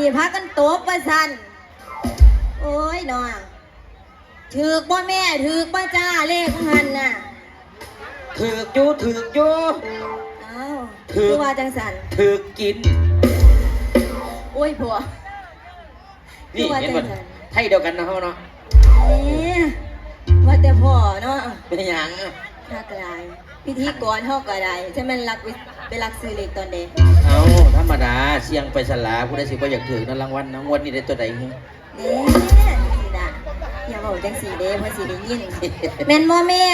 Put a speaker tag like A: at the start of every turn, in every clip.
A: เรื่องนี้พักกันโตบประสันโอ้ยน้องถือกบ่แม่ถือกบ่จ้าเลขของหันน่ะ
B: ถือกอยู่ถือกอยู่
A: อ้าว
B: ถือก
A: คือว่าจังสัน
B: ถือกกิน
A: โอ้ยผัว
B: นี่
A: คือว่า
B: เห็น
A: จั
B: บ่
A: งสัน
B: ไทยเดียวกันนะเฮาเนาะ
A: เอ๊ะว่าแต่พ่อเนาะ
B: เป็นหยังอะ
A: ถ้ากลายพิธีกรเฮาก็ได้ใช่มันรักไป ไปรักซื้อเลขตอนเด็ก
B: เอาธรรมดาเสียงไปสลาผู้ใดสิบ่อยากถือนั่นรางวัลนะงวดนี้ได้ตัวใดฮึ
A: เด้สิน่ะอย่าบอกจังสีเด้เพราะสิได้ยินแม่นบ่แม่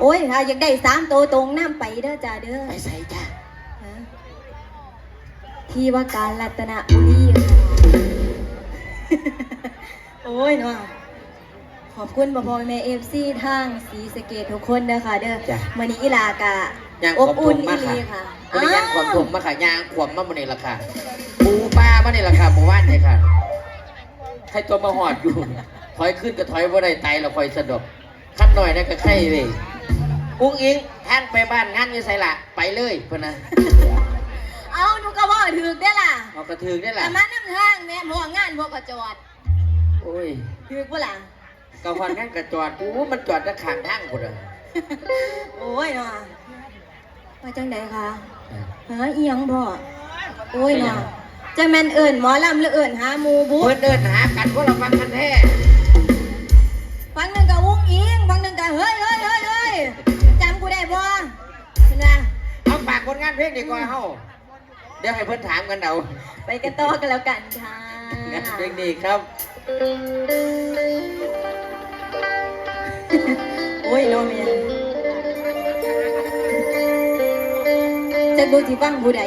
A: โอ้ยถ้าอยากได้สามตัวตรงน้ำไปเด้อจ้าเด้อ
B: ไปใส่จ้า
A: ฮะที่ว่าการรัตนบุรีค่ะโอ้ยเนาะขอบคุณพ่อพ่อแม่เอฟซีทางสีสะเกตทุกคนเด้อค่ะเด้อ
B: จ้ะ
A: มื้อนี้อีหลากะ
B: ย่าง
A: อ
B: ข
A: บ
B: วบ
A: อุ่
B: ถุ
A: น
B: ง
A: อี
B: มา
A: ห
B: ค่ะ
A: ลีค่ะ
B: บ่ได้ย่างขวบถุงมาค่ะย่างขวบมาบ่นี่ล่ะค่ะ ปูปลามานี่ล่ะค่ะหมู่บ้านนี่ค่ะ ใครตัวมาหอดอยู่ถอยขึ้นก็ถอยบ่ได้ไตเราคอยสะดบขั้นหน่อยนะก็ไข่เว้ยอุ้งอิงทางไปบ้านงานอยู่ไสล่ะไปเลยเพิ่นนะ
A: เอาหนูก็ว่าถึกได้อล่ะ
B: เอากระถือได้
A: แต่
B: ล่ะ
A: มานำทางแม่พวกงานพวกก็จอด
B: โอ้ย
A: ถึกบ่ล่ะ
B: กะฮอนงั้นกระจอดอู้มันจอดตะข้างทางพุ่นอะ
A: โอ้ยเนาะ ว่าจังไดคะหาอีหยังพ่อโอ้ยเนาะจะแม่นเอิ้นหมอลำหรือเอิ้นหาหมู่บุ
B: เพิ่นเดินหากันพวกเราฟังกันแท้
A: ฟังหนึงก็อุ้งอิงฟังหนึงก็เฮ้ยเฮ้ยเฮ้ยเฮ้ยจำกูได้บ่เห็นไหม
B: เอาฝากผลงานเพลงดีกว่าเฮาเดี๋ยวให้เพิ่นถามกันเอา
A: ไปกันต่อกันแล้วกันค่ะ
B: งานเพลงนี้ครับ
A: โอ้ยโนเมีย จะดูที่ฟังผู้ใด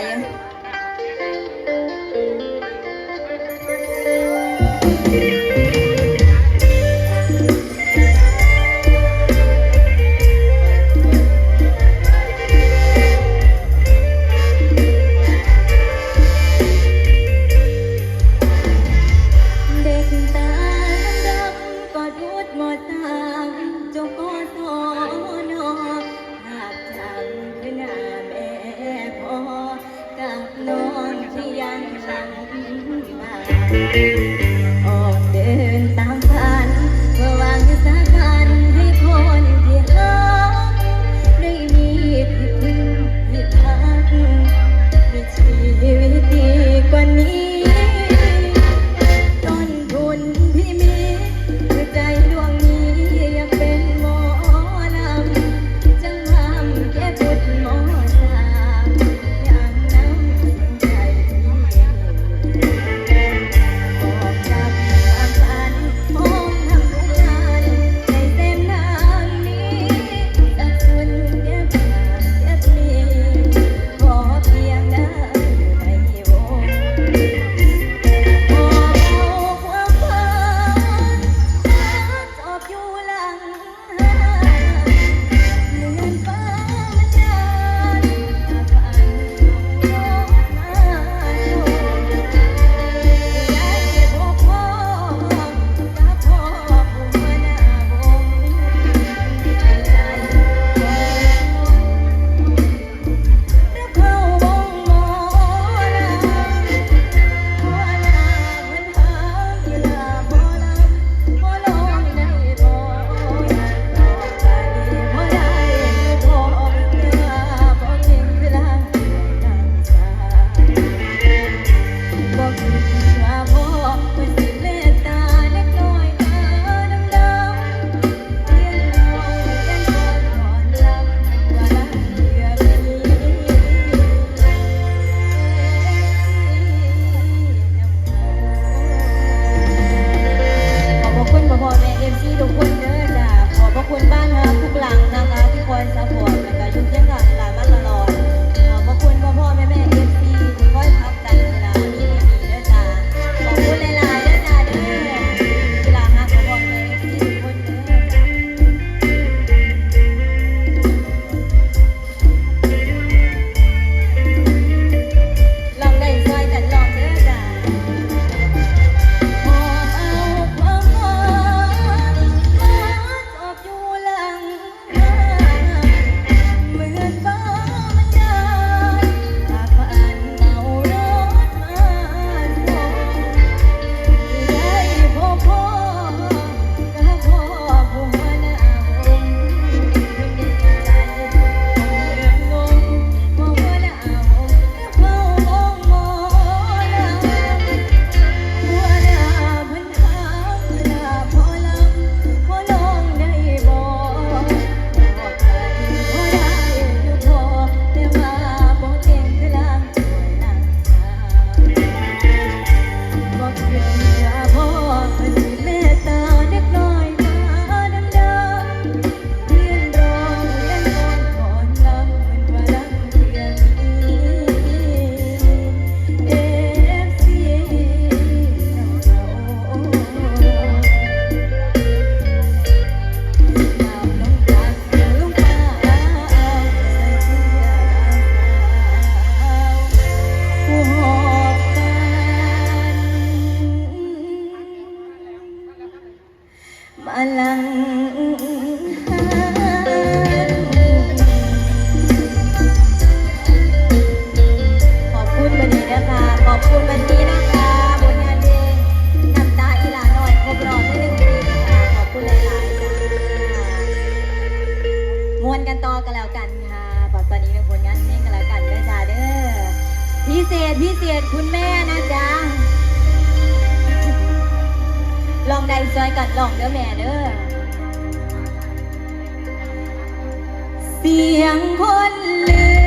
A: ขอบคุณวัดีนะคะ ขอบคุณวันนี้นะคะบนงานเลงน้ำตาอีหลาหน่อยครบรอบหนึ่งปีค่ะ ขอบคุณหลายๆค่ะมวนกันต่อกันแล้วกันค่ะตอนนี้เป็นผลงานเพลกันแล้วกันด้วยเด้อพิเศษพิเศษคุณแม่นะจ๊ะ ลองได้ซอยกันลองเด้อแม่เด้อ เสียงคนลือ